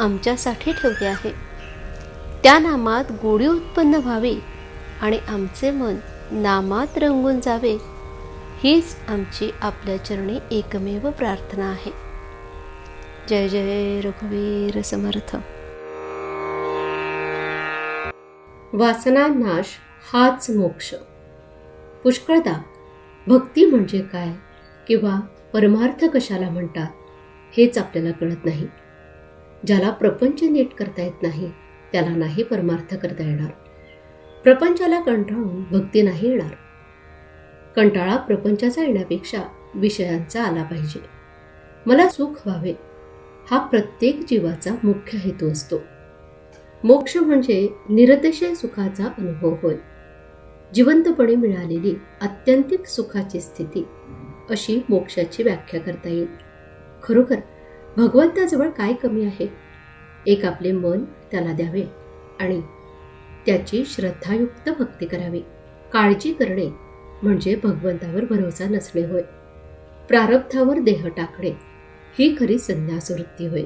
आमच्यासाठी ठेवले आहे. त्या नामात गोडी उत्पन्न व्हावी आणि आमचे मन नामात रंगून जावे हीच आमची आपल्या चरणी एकमेव प्रार्थना आहे. जय जय रघुवीर समर्थ. वासना नाश हाच मोक्ष. पुष्कळदा भक्ती म्हणजे काय किंवा परमार्थ कशाला म्हणतात हेच आपल्याला कळत नाही. ज्याला प्रपंच नीट करता येत नाही त्याला नाही परमार्थ करता येणार. प्रपंचाला कंटाळून भक्ती नाही येणार. कंटाळा प्रपंचाचा येण्यापेक्षा विषयांचा आला पाहिजे. मला सुख व्हावे हा प्रत्येक जीवाचा मुख्य हेतू असतो. मोक्ष म्हणजे निरतिशय सुखाचा अनुभव होय. जिवंतपणे मिळालेली आत्यंतिक सुखाची स्थिती अशी मोक्षाची व्याख्या करता येईल. खरोखर भगवंताजवळ काय कमी आहे? एक आपले मन त्याला द्यावे आणि त्याची श्रद्धायुक्त भक्ती करावी. काळजी करणे म्हणजे भगवंतावर भरोसा नसणे होय. प्रारब्धावर देह टाकणे ही खरी संन्यासवृत्ती होय.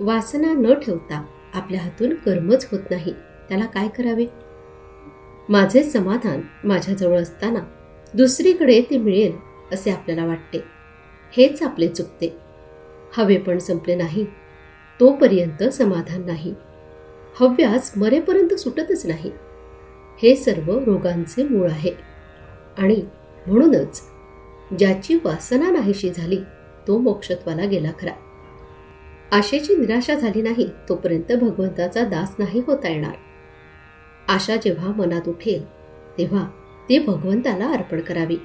वासना न ठेवता आपल्या हातून कर्मच होत नाही त्याला काय करावे? माझे समाधान माझ्याजवळ असताना दुसरीकडे ते मिळेल असे आपल्याला वाटते. हेच आपले चुकते. हवे पण संपले नाही. तोपर्यंत समाधान नाही. हव्यास मरेपर्यंत सुटतच नाही. हे सर्व रोगांचे मूळ आहे. आणि म्हणूनच ज्याची वासना नाहीशी झाली तो मोक्षत्वाला गेला खरा. आशेची निराशा झाली नाही तोपर्यंत भगवंताचा दास नाही होता येणार. आशा जेव्हा मनात उठेल तेव्हा ती भगवंताला अर्पण करावी.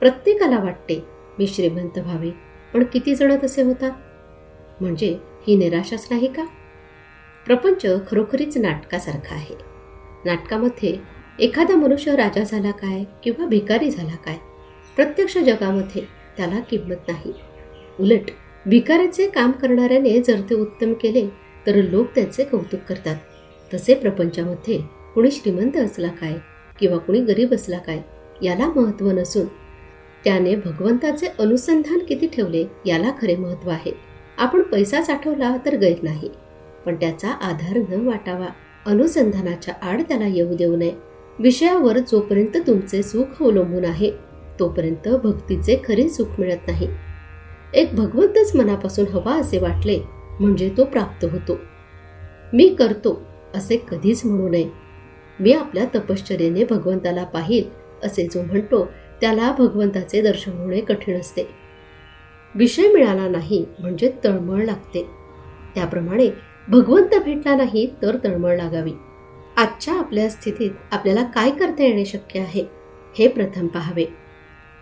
प्रत्येकाला वाटते मी श्रीमंत व्हावे. पण किती जण तसे होतात? म्हणजे ही निराशाच नाही का? प्रपंच खरोखरीच नाटकासारखा आहे. नाटकामध्ये एखादा मनुष्य राजा झाला काय किंवा भिकारी झाला काय प्रत्यक्ष जगामध्ये त्याला किंमत नाही. उलट भिकाऱ्याचे काम करणाऱ्याने जर ते उत्तम केले तर लोक त्याचे कौतुक करतात. तसे प्रपंचामध्ये कुणी श्रीमंत असला काय किंवा कुणी गरीब असला काय याला महत्त्व नसून त्याने भगवंताचे अनुसंधान किती ठेवले याला खरे महत्त्व आहे. आपण पैसा साठवला तर गैर नाही. पण त्याचा आधार न वाटावा अनुसंधानाच्या आड त्याला येऊ देऊ नये. विषयावर जोपर्यंत तुमचे सुख अवलंबून आहे तोपर्यंत भक्तीचे खरे सुख मिळत नाही. एक भगवंतच मनापासून हवा असे वाटले म्हणजे तो प्राप्त होतो. मी करतो असे कधीच म्हणू नये. मी आपल्या तपश्चर्येने भगवंताला पाहिल असे जो म्हणतो त्याला भगवंताचे दर्शन होणे कठीण असते. विषय मिळाला नाही म्हणजे तळमळ लागते. त्याप्रमाणे भगवंत भेटला नाही तर तळमळ लागावी. आजच्या आपल्या स्थितीत आपल्याला काय करता येणे शक्य आहे हे प्रथम पाहावे.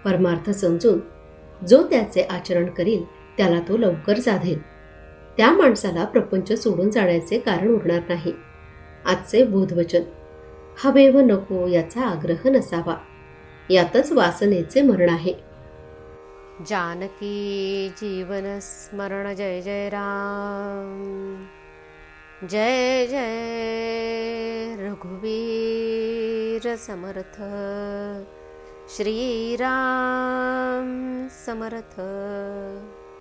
परमार्थ समजून जो त्याचे आचरण करील त्याला तो लवकर साधेल. त्या माणसाला प्रपंच सोडून जाण्याचे कारण उरणार नाही. आजचे बोधवचन हवे व नको याचा आग्रह नसावा. यातच वासनेचे मरण आहे. जानकी जीवन स्मरण जय जय राम. जय जय रघुवीर समर्थ. श्रीराम समर्थ.